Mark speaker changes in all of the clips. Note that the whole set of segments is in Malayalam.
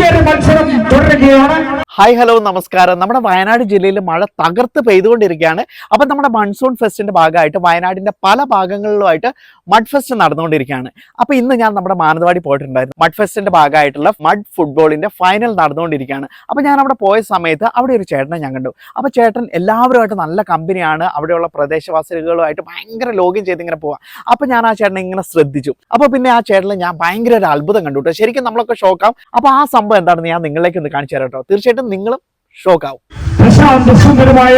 Speaker 1: വാശിയേറിയ മത്സരം തുടരുകയാണ്
Speaker 2: Hi hello നമസ്കാരം. നമ്മുടെ വയനാട് ജില്ലയിൽ മഴ തകർത്ത് പെയ്തുകൊണ്ടിരിക്കുകയാണ്. അപ്പം നമ്മുടെ മൺസൂൺ ഫെസ്റ്റിന്റെ ഭാഗമായിട്ട് വയനാടിന്റെ പല ഭാഗങ്ങളിലുമായിട്ട് മഡ് ഫെസ്റ്റ് നടന്നുകൊണ്ടിരിക്കുകയാണ്. അപ്പോൾ ഇന്ന് ഞാൻ നമ്മുടെ മാനന്തവാടി പോയിട്ടുണ്ടായിരുന്നു. മഡ് ഫെസ്റ്റിന്റെ ഭാഗമായിട്ടുള്ള മഡ് ഫുട്ബോളിന്റെ ഫൈനൽ നടന്നുകൊണ്ടിരിക്കുകയാണ്. അപ്പോൾ ഞാൻ അവിടെ പോയ സമയത്ത് അവിടെ ഒരു ചേട്ടനെ ഞാൻ കണ്ടു. അപ്പോൾ ചേട്ടൻ എല്ലാവരുമായിട്ട് നല്ല കമ്പനിയാണ് അവിടെയുള്ള പ്രദേശവാസികളുമായിട്ട് ഭയങ്കര ലോഗിൻ ചെയ്ത് ഇങ്ങനെ പോവാം. അപ്പോൾ ഞാൻ ആ ചേട്ടനെ ഇങ്ങനെ ശ്രദ്ധിച്ചു. അപ്പോൾ പിന്നെ ആ ചേട്ടനെ ഞാൻ ഭയങ്കര ഒരു അത്ഭുതം കണ്ടു കേട്ടോ. ശരിക്കും നമ്മളൊക്കെ ഷോക്കാം അപ്പോൾ ആ സംഭവം എന്താണെന്ന് ഞാൻ നിങ്ങളിലേക്ക് ഒന്ന് കാണിച്ചു തരാം കേട്ടോ. നിങ്ങളും ഷോക്കാവും.
Speaker 1: സുന്ദരമായ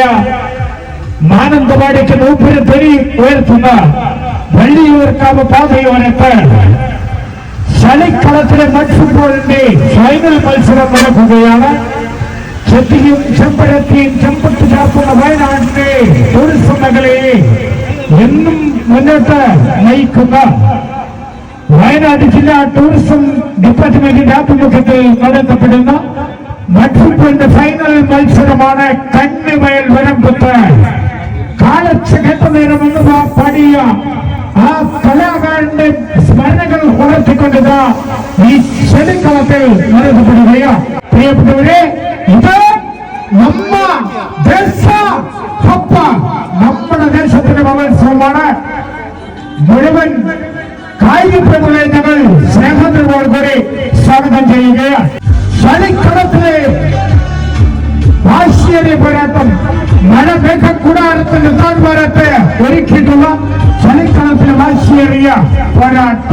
Speaker 1: മാനന്തവാടിക്ക് നൂപ്പര് തെരി ഉയർത്തുന്ന വള്ളിയൂർക്കാവ് പാതയോരത്ത് ചളിക്കളത്തിലെ ഫുട്ബോളിന്റെ ഫൈനൽ മത്സരം നടക്കുകയാണ്. ചെത്തിയും ചെമ്പഴത്തിയും ചെമ്പത്ത് ചാർത്തുന്ന വയനാടിന്റെ ടൂറിസം മേഖലയെ എന്നും മുന്നോട്ട് നയിക്കുന്ന വയനാട് ജില്ലാ ടൂറിസം ഡിപ്പാർട്ട്മെന്റിന്റെ ആഭിമുഖ്യത്തിൽ നടത്തപ്പെടുന്ന மற்றும் இந்த ஃபைனல் மல்சரமான கண்ணு வயல் வரம்புத்த ಕಾಲಕ್ಷೇತ್ರ ನೆರವನ್ನು ಪಡೆಯ ಆ ಕಲಾಕಾರನ ಸ್ಮರಣೆಗಳು ಹೊರತುಕೊಂಡಿದ್ದ ಈ ಕ್ಷಣಿಕವತೆ ಮರೆತುಕೊಂಡಿದೆಯ ಪ್ರಿಯಪಟ್ಟವರೇ ಇದು ನಮ್ಮ ದೇಶ ಹಬ್ಬ ನಮ್ಮ ದೇಶದಲ್ಲಿ ಮಗಳ ಸಮಾನ ಮುಳುವನ್ ಕಾಯ್ದೆ ಪ್ರಭುವೆ ಸರಿ ಬರತ್ತ ಮಳೆ ಬೇಕಾಗಿ ಕೂಡ ಆರುತ್ತೆ ನಿಧಾನ ಬರುತ್ತೆ ಒರಿಕಿಡುವ ಚಳಿಕಾಲದ ವಾಸಿಯರಿಯ ಹೋರಾಟ